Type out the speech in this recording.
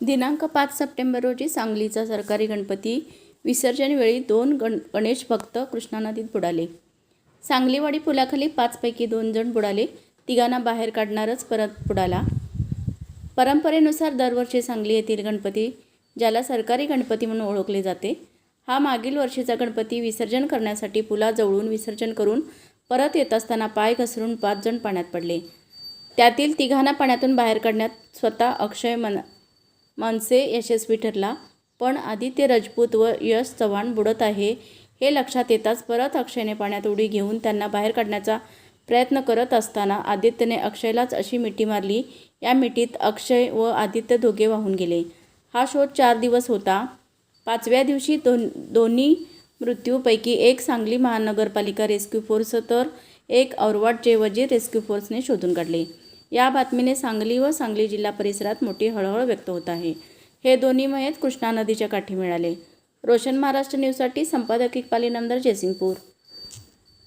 दिनांक पाच सप्टेंबर रोजी सांगलीचा सरकारी गणपती विसर्जनवेळी दोन गण गणेश भक्त कृष्णा नदीत बुडाले. सांगलीवाडी पुलाखाली पाचपैकी दोन जण बुडाले. तिघांना बाहेर काढणारच परत बुडाला. परंपरेनुसार दरवर्षी सांगली येथील गणपती ज्याला सरकारी गणपती म्हणून ओळखले जाते हा मागील वर्षीचा गणपती विसर्जन करण्यासाठी पुलाजवळून विसर्जन करून परत येत असताना पाय घसरून पाच जण पाण्यात पडले. त्यातील तिघांना पाण्यातून बाहेर काढण्यात स्वतः अक्षय मन माणसे यशस्वी ठरला. पण आदित्य राजपूत व यश चव्हाण बुडत आहे हे लक्षात येताच परत अक्षयने पाण्यात उडी घेऊन त्यांना बाहेर काढण्याचा प्रयत्न करत असताना आदित्यने अक्षयलाच अशी मिठी मारली. या मिठीत अक्षय व आदित्य दोघे वाहून गेले. हा शोध चार दिवस होता. पाचव्या दिवशी दोन दोन्ही मृत्यूपैकी एक सांगली महानगरपालिका रेस्क्यू फोर्स तर एक औरवाडचे वजीर रेस्क्यू फोर्सने शोधून काढले. या बातमीने सांगली व सांगली जिल्हा परिसरात मोठी हळहळ व्यक्त होत आहे. हे दोन्ही मयत कृष्णा नदीच्या काठी मिळाले. रोशन महाराष्ट्र न्यूजसाठी संपादक इकबाली नंदर जयसिंगपूर.